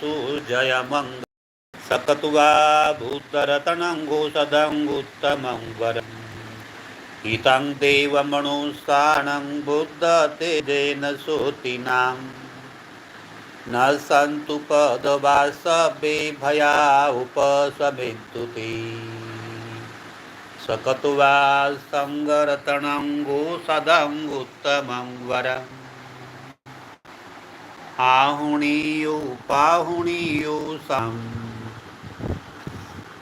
सूर्यमङ्ग सकतुवा भूतरतनङ्गो सदङ्गुत्तमं वरम् हितं देवमनुस्थानं बुद्धतेजेन सोतिनां न सन्तु पदवासभे भया उपसमेन्तु ते सकतुवा सङ्गरतनङ्गो सदङ्गुत्तमं वरम् आहुणीयो पाहुणीयो सं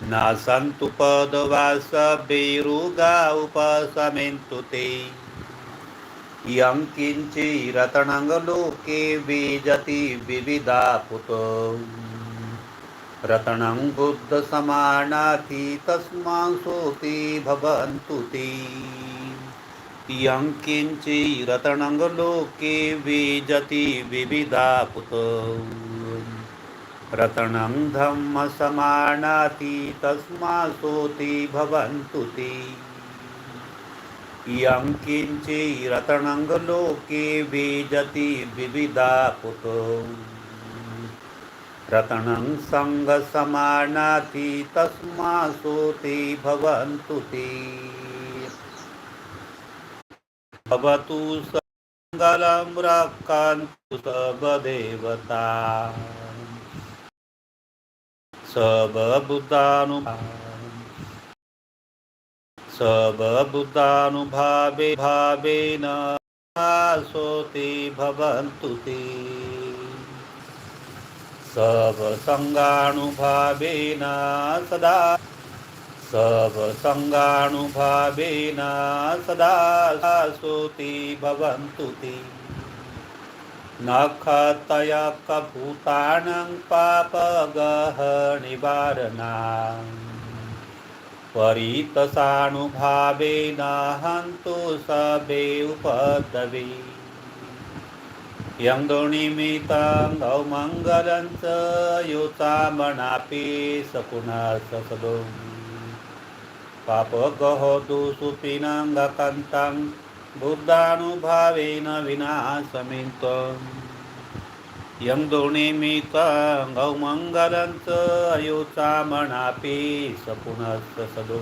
न पदवास बेरुगा उपसमेन्तु ते। यं किञ्चिरतनङ्गलोके बीजति विविधा पुत। रतनं बुद्धसमानाति तस्मांसोति भवन्तु ते। यं किञ्चिरतनङ्गलोके विजति विविधा पुत रतनं धम्मसमानाति तस्मासोति भवन्तु ते। यं किञ्चिरतनङ्गलोके बीजति विविधा पुत रतनं सङ्गसमानाति तस्मासोति भवन्तु ते। भवतु सङ्गलं रक्षन्तु सबदेवता सबबुद्धानुभा सबबुद्धानुभावे भावेन सोति भवन्तु ते। सबसङ्गानुभावेन सदा सबसङ्गानुभावेन सदा सोति भवन्तु ते। न खतयकभूतानं पापगहनिवारणां। परितसानुभावेन हन्तु सबे उपदवे यं दोनिमितं गौमङ्गलं च युतामणापि सपुनः सदो पापगहो दुसुपिनङ्गकन्तं बुद्धानुभावेन विनाशमित यं दुर्निमितं गौमङ्गलं च अयोचामणापि स पुनश्च सदु।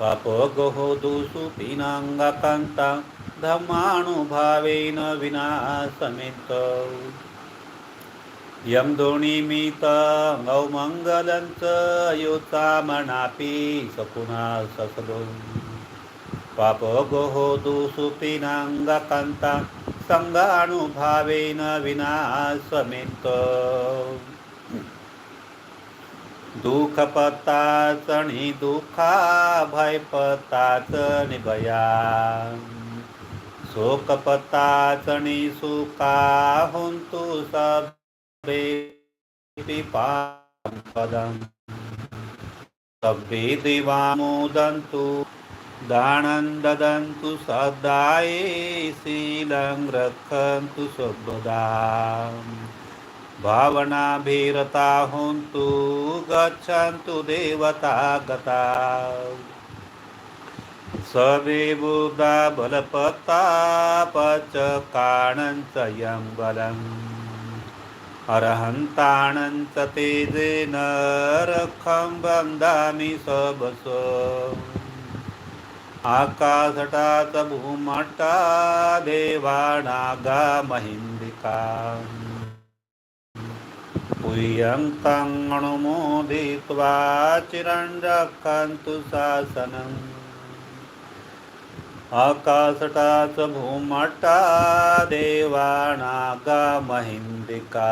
पापगहो दुसुपिनङ्गकन्तं धर्मानुभावेन विनाशमित यं दुर्निमितं गौमङ्गलं च अयोचामणापि स पुनः सदो पापगोहो दुसुपिनाङ्गकान्ता सङ्गानुभावेन विनाशमित दुःखपताचणि दुःखा भयपत्ताचणी भया शोकपत्ताचणी सुखा हुन्तु सब पदम् सभ्ये दिवामोदन्तु दानं ददन्तु सदाये शीलं रक्षन्तु सर्वदा भावनाभिरता हुन्तु गच्छन्तु देवता गता। सर्वे बुधा बलपत्तापचकाणञ्च यं बलम्। अर्हन्ताणञ्च तेजेन रक्षं वन्दामि सबस। आकाशटाच भूमट्टा देवानागा महिन्दिका पुयं अनुमोदित्वा चिरं रक्षन्तु शासनम्। आकाशटाच भूमट्टा देवानागा महिंदिका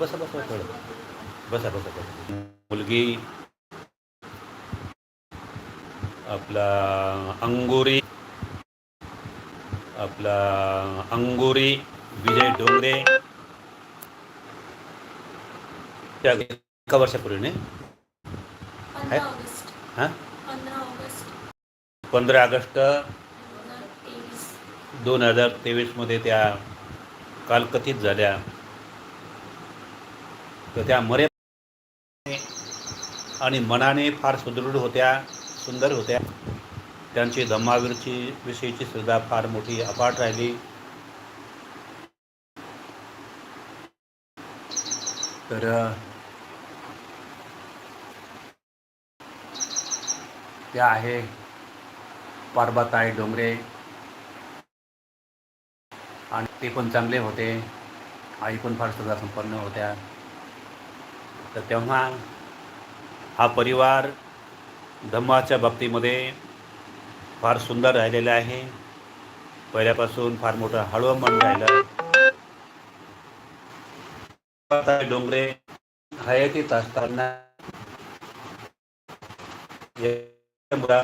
बसा बसा थोडं बसा बसा बसा. मुलगी आपला अंगुरी आपला अंगुरी विजय डोंगरे. त्या एका वर्षापूर्वी नाही? पंधरा ऑगस्ट. हां? पंधरा ऑगस्ट. पंधरा ऑगस्ट. दोन हजार तेवीस. दोन हजार तेवीसमध्ये त्या कालकथित झाल्या. तर त्या मरे आणि मनाने फार सुदृढ होत्या सुंदर होत्या. त्यांची धम्मावीरची विषयीची श्रद्धा फार मोठी अपाट राहिली. तर त्या आहे पार्वताई डोंगरे. आणि ते पण चांगले होते. आई पण फार श्रद्धा संपन्न होत्या. तर तेव्हा हा परिवार धम्माच्या बाबतीमध्ये फार सुंदर राहिलेलं आहे. पहिल्यापासून फार मोठं हळवं मन राहिलं. डोंगरे हयातीत असताना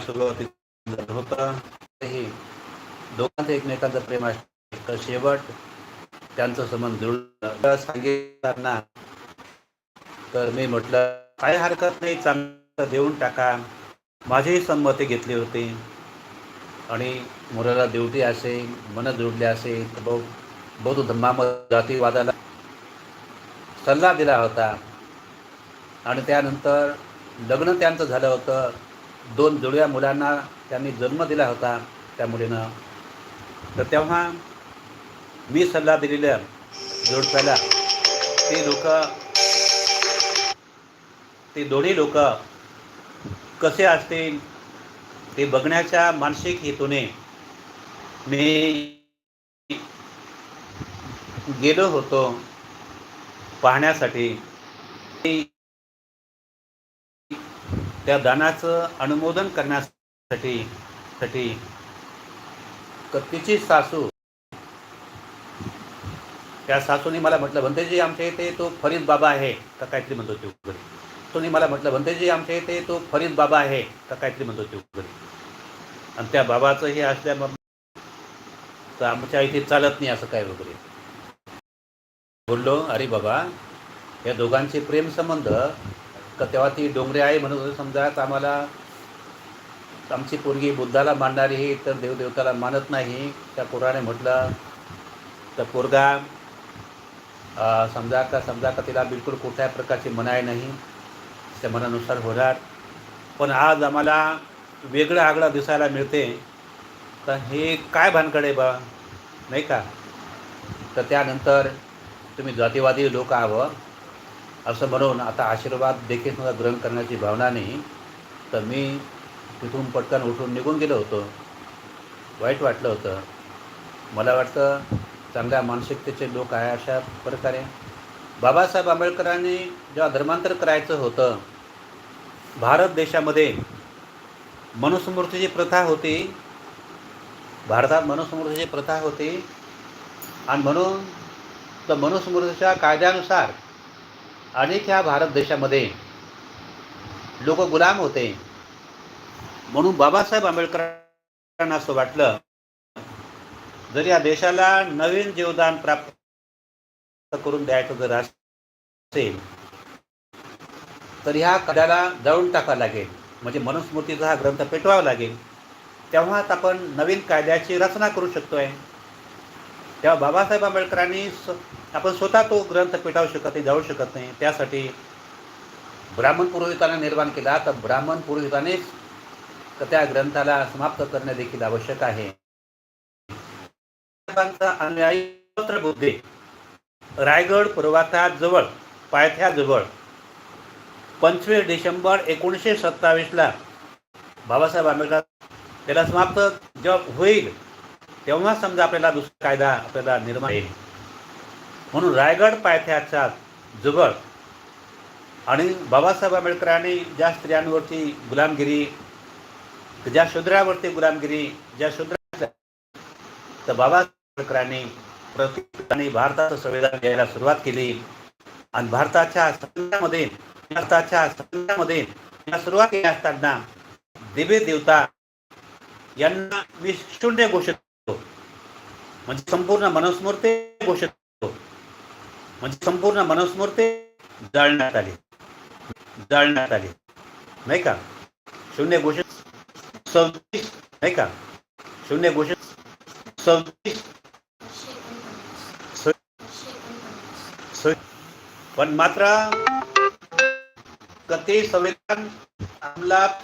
सुरुवातीत मुलासोबत होतं. हे दोघांचं एकमेकांचं प्रेम असतं शेवट त्यांचं संबंध दृढ सांगितलं तर मी म्हटलं काय हरकत नाही चांगलं देऊन टाका. माझीही संमती घेतली होती. आणि मुलाला देवते असेल मन जोडले असेल तर बहु बौद्ध धम्मामध्ये जातीवादाला सल्ला दिला होता. आणि त्यानंतर लग्न त्यांचं झालं होतं. दोन जुळ्या मुलांना त्यांनी जन्म दिला होता त्या मुलीनं. तर तेव्हा मी सल्ला दिलेल्या जोडप्याला ते लोक ते दोन्ही लोक कसे असतील ते बघण्याच्या मानसिक हेतूने मी गेलो होतो पाहण्यासाठी. त्या दानाचं अनुमोदन करण्यासाठी साठी तिची सासू त्या सासूने मला म्हटलं भंतेजी आमच्या इथे तो फरीद बाबा आहे. का काहीतरी म्हणतो ते उघड सासूने मला म्हटलं भंतेजी आमच्या इथे तो फरीद बाबा आहे. का काहीतरी म्हणतो ते उघड आणि त्या बाबाचं हे असल्यामुळे तर आमच्या इथे चालत नाही असं काय वगैरे. बोललो अरे बाबा या दोघांचे प्रेम संबंध का तेव्हा ती डोंगरे आहे म्हणून समजा तर आम्हाला आमची पोरगी बुद्धाला मानणारी ही तर देवदेवताला मानत नाही त्या पोराने म्हटलं तर पोरगा समजा का समजा का तिला बिलकुल कुठल्याही प्रकारची मनाई नाही त्या मनानुसार होणार पण आज आम्हाला वेगळं आगळं दिसायला मिळते. तर हे काय भानगड आहे बा? नाही का? तर त्यानंतर तुम्ही जातीवादी लोक आहात. असं म्हणून आता आशीर्वाद देखील सुद्धा ग्रहण करण्याची भावना नाही. तर मी तिथून पटकन उठून निघून गेलो होतो. वाईट वाटलं होतं. मला वाटतं चांगल्या मानसिकतेचे लोक आहे अशा प्रकारे. बाबासाहेब आंबेडकरांनी जेव्हा धर्मांतर करायचं होतं भारत देशामध्ये मनुस्मृतीची प्रथा होती भारतात मनुस्मृतीची प्रथा होती आणि म्हणून तर मनुस्मृतीच्या कायद्यानुसार अनेक ह्या भारत देशामध्ये लोक गुलाम होते. म्हणून बाबासाहेब आंबेडकरांना असं वाटलं जर या देशाला नवीन जीवदान प्राप्त करून द्यायचं जर असेल तर ह्या कड्याला जाळून टाकावं लागेल. म्हणजे मनुस्मृतीचा हा ग्रंथ पेटवावा लागेल. तेव्हाच आपण नवीन कायद्याची रचना करू शकतो आहे तेव्हा बाबासाहेब आंबेडकरांनी स- आपण स्वतः तो ग्रंथ पेटावू शकत नाही जाऊ शकत नाही. त्यासाठी ब्राह्मण पुरोहितांना निर्माण केला. तर ब्राह्मण पुरोहितानेच तर त्या ग्रंथाला समाप्त करणे देखील आवश्यक आहे. अनुयायी बुद्धे. रायगड पर्वताजवळ पायथ्याजवळ पंचवीस डिसेंबर एकोणीसशे सत्तावीसला बाबासाहेब आंबेडकर त्याला समाप्त जेव्हा होईल तेव्हा समजा आपल्याला दुसरा कायदा आपल्याला निर्माण येईल म्हणून रायगड पायथ्याच्या जवळ आणि बाबासाहेब आंबेडकरांनी ज्या स्त्रियांवरती गुलामगिरी ज्या शूद्रावरती गुलामगिरी ज्या शूद्रा तर बाबासाहेब आंबेडकरांनी प्रत्येकाने भारताचं संविधान घ्यायला सुरुवात केली आणि भारताच्या संविधानामध्ये भारताच्या संविधानामध्ये सुरुवात केली असताना देवी देवता यांना विशून्य घोषित करतो. म्हणजे संपूर्ण मनस्मूर्ती घोषित करतो. म्हणजे संपूर्ण मनस्मूर्ती जाळण्यात आली. जाळण्यात आली. नाही का? शून्य घोषित सव्वीस नाही का? शून्य घोषित सव्वीस पण मात्र ते संविधान अंमलात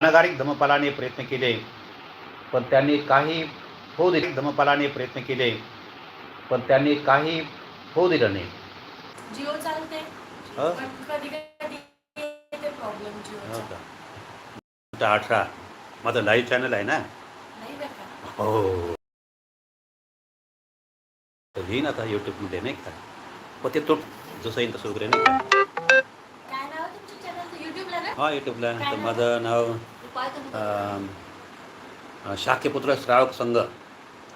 अनागारिक धमपालाने प्रयत्न केले पण त्यांनी काही होऊ दिले. धमपालाने प्रयत्न केले पण त्यांनी काही होऊ दिलं नाही. जिओ चालते हो. अठरा. माझं लाईव्ह चॅनल आहे ना? हो. येईन आता यूट्यूबमध्ये नाही का? पण ते तो जसं येईन तसं वगैरे नाही का? हा यूट्यूबला तर? माझं नाव शाक्यपुत्र श्रावक संघ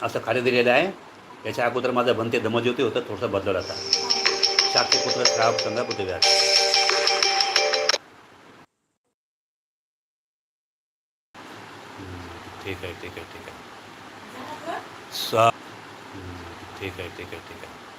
असं खाली दिलेलं आहे. याच्या अगोदर माझं बनते धमज्योती होतं थोडंसं बदललं आता. शाक्यपुत्र श्रावक संघ हम्म, ठीक आहे ठीक आहे ठीक आहे. झालं का? सा हम्म, ठीक आहे ठीक आहे ठीक आहे